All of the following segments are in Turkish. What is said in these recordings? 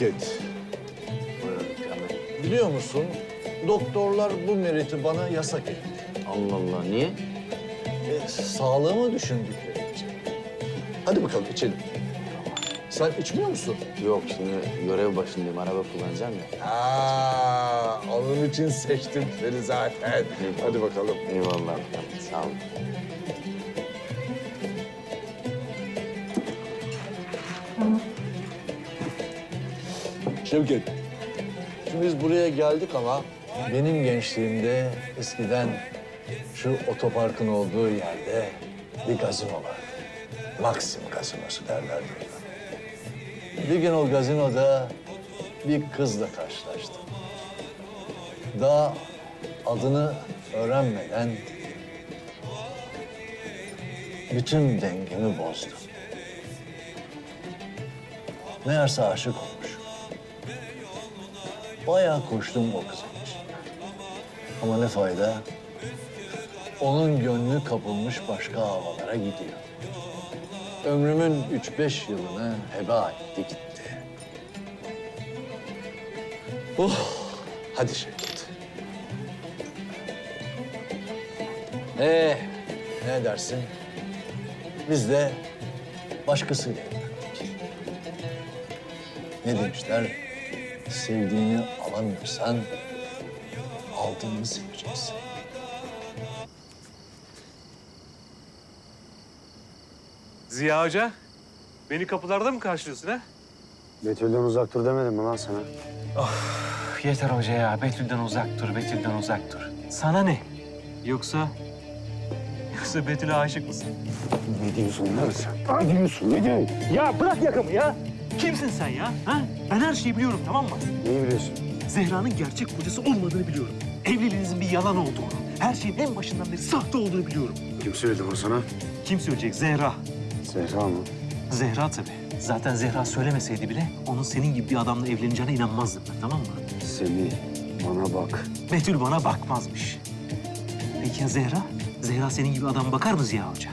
Şevket, biliyor musun? Doktorlar bu meriti bana yasak etti. Allah Allah niye? E, sağlığımı düşündükleri için. Hadi bakalım içelim. Sen içmiyor musun? Yok şimdi görev başındayım. Araba kullanacağım ya. Aa, onun için seçtim seni zaten. Hadi bakalım. Eyvallah. Sağ olun. Şevket, şimdi biz buraya geldik ama benim gençliğimde eskiden şu otoparkın olduğu yerde bir gazino var. Maxim gazinosu derlerdi. Bir gün o gazinoda bir kızla karşılaştım. Daha adını öğrenmeden bütün dengemi bozdu. Meğerse aşık olmuş. Bayağı koştum o kızın için. Ama ne fayda? Onun gönlü kapılmış başka havalara gidiyor. Ömrümün üç beş yılını heba etti gitti. Oh, hadi Şevket. Ee, ne dersin? Biz de başkasıyla. Ne demişler? Sevdiğini alamıyorsan aldığını seveceksin. Ziya Hoca, beni kapılarda mı karşılıyorsun ha? Betül'den uzak dur demedim mi lan sana? Üf, Yeter hoca ya, Betül'den uzak dur, Betül'den uzak dur. Sana ne? Yoksa... Yoksa Betül'e aşık mısın? Ne diyorsun lan sen? Ne diyorsun? Ne diyorsun? Ya bırak yakamı ya! Kimsin sen ya? Ha? Ben her şeyi biliyorum, tamam mı? Neyi biliyorsun? Zehra'nın gerçek kocası olmadığını biliyorum. Evliliğinizin bir yalan olduğunu, her şeyin en başından beri sahte olduğunu biliyorum. Kim söyledi bunu sana? Kim söyleyecek? Zehra. Zehra mı? Zehra tabii. Zaten Zehra söylemeseydi bile onun senin gibi bir adamla evleneceğine inanmazdım ben, tamam mı? Semih, bana bak. Betül bana bakmazmış. Peki ya Zehra? Zehra senin gibi adam bakar mı Ziya Hoca?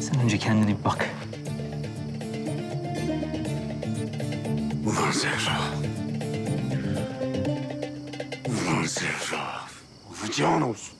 Sen önce kendine bir bak. Ulan Zehra. Olacağın olsun.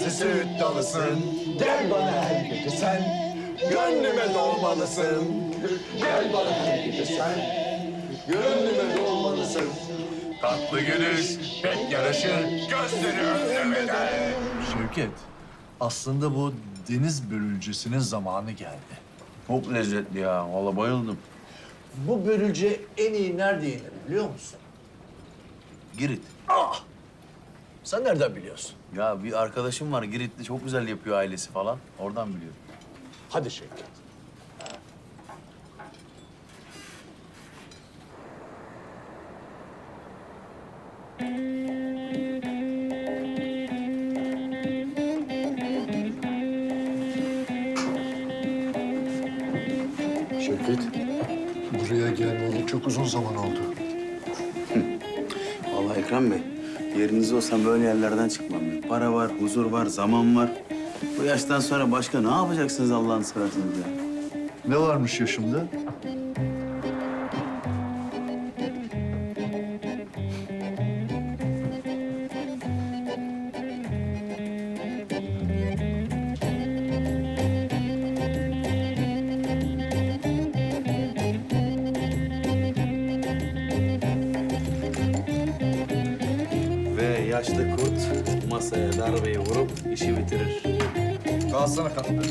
Taze süt dalısın. Gel bana her gece sen, gönlüme dolmalısın. Gel bana her gece sen, gönlüme dolmalısın. Tatlı gülüş, pek yaraşır, gözleri önlemeden. Şevket, aslında bu deniz börülcesinin zamanı geldi. Çok lezzetli ya. Vallahi bayıldım. Bu börülce en iyi nerede yenir biliyor musun? Girit. Sen nereden biliyorsun? Ya bir arkadaşım var Giritli. Çok güzel yapıyor ailesi falan. Oradan biliyorum. Hadi Şevket. Şevket, buraya gelmeyeli çok uzun zaman oldu. Vallahi Ekrem Bey, yerinizde olsam böyle yerlerden çıkmam. Para var, huzur var, zaman var. Bu yaştan sonra başka ne yapacaksınız Allah'ını seversiniz ya? Ne varmış yaşımda? Ve yaşlı kurt masaya darbeyi vurup işi bitirir. Kalsana katmer.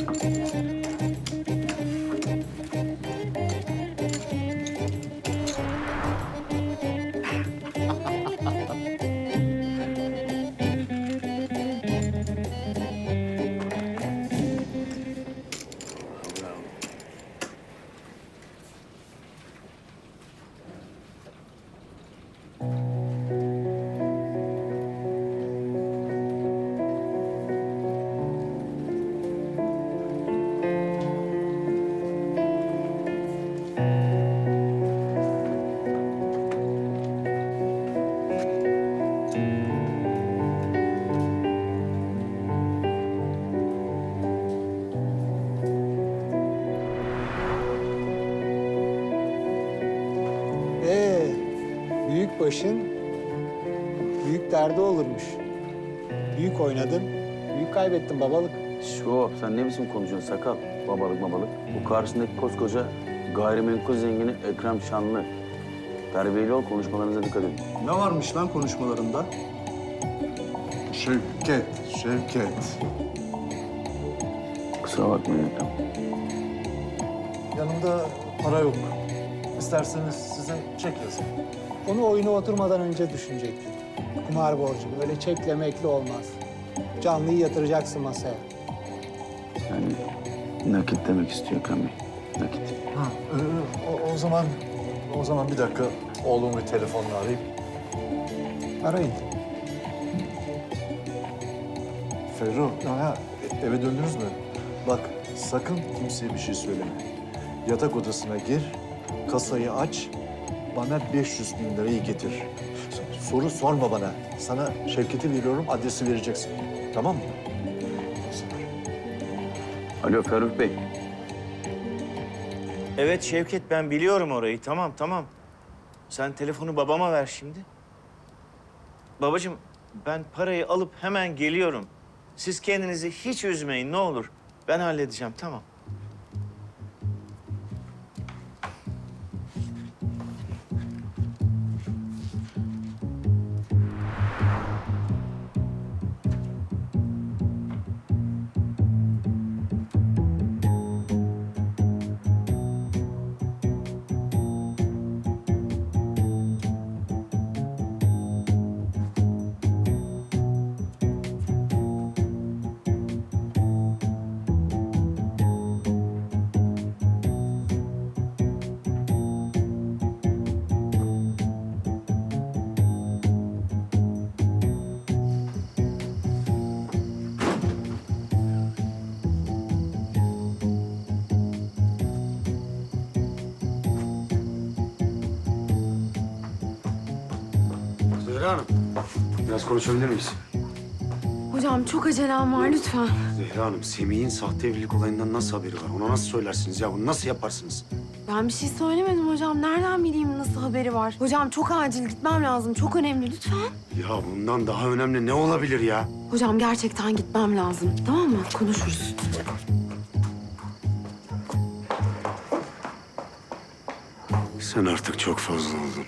Büyük başın büyük derdi olurmuş. Büyük oynadın, büyük kaybettin babalık. Şu sen ne biçim konuşuyorsun sakal? Babalık babalık. Bu karşısındaki koskoca gayrimenkul zengini Ekrem Şanlı. Terbiyeli ol, konuşmalarınıza dikkat edin. Ne varmış lan konuşmalarında? Şevket, Şevket. Kusura bakmayın Ekrem. Yanımda para yok. İsterseniz size çek yazayım. Onu oyuna oturmadan önce düşünecektin. Kumar borcu böyle çekle mekle olmaz. Canlıyı yatıracaksın masaya. Yani nakit demek istiyor Bey. Nakit. Ha, e, o, o zaman o zaman bir dakika oğlumu bir telefonla arayayım. Arayın. Ferru, ha, e- eve döndünüz mü? Bak sakın kimseye bir şey söyleme. Yatak odasına gir, kasayı aç, bana 500 bin lirayı getir. Soru sorma bana. Sana Şevket'i veriyorum, adresi vereceksin. Tamam mı? Alo Ferruh Bey. Evet Şevket ben biliyorum orayı. Tamam tamam. Sen telefonu babama ver şimdi. Babacığım ben parayı alıp hemen geliyorum. Siz kendinizi hiç üzmeyin ne olur. Ben halledeceğim tamam. Zehra Hanım, biraz konuşabilir miyiz? Hocam çok acelem var lütfen. Zehra Hanım, Semih'in sahte evlilik olayından nasıl haberi var? Ona nasıl söylersiniz ya? Bunu nasıl yaparsınız? Ben bir şey söylemedim hocam. Nereden bileyim nasıl haberi var? Hocam çok acil gitmem lazım. Çok önemli lütfen. Ya bundan daha önemli ne olabilir ya? Hocam gerçekten gitmem lazım. Tamam mı? Konuşuruz. Sen artık çok fazla oldun.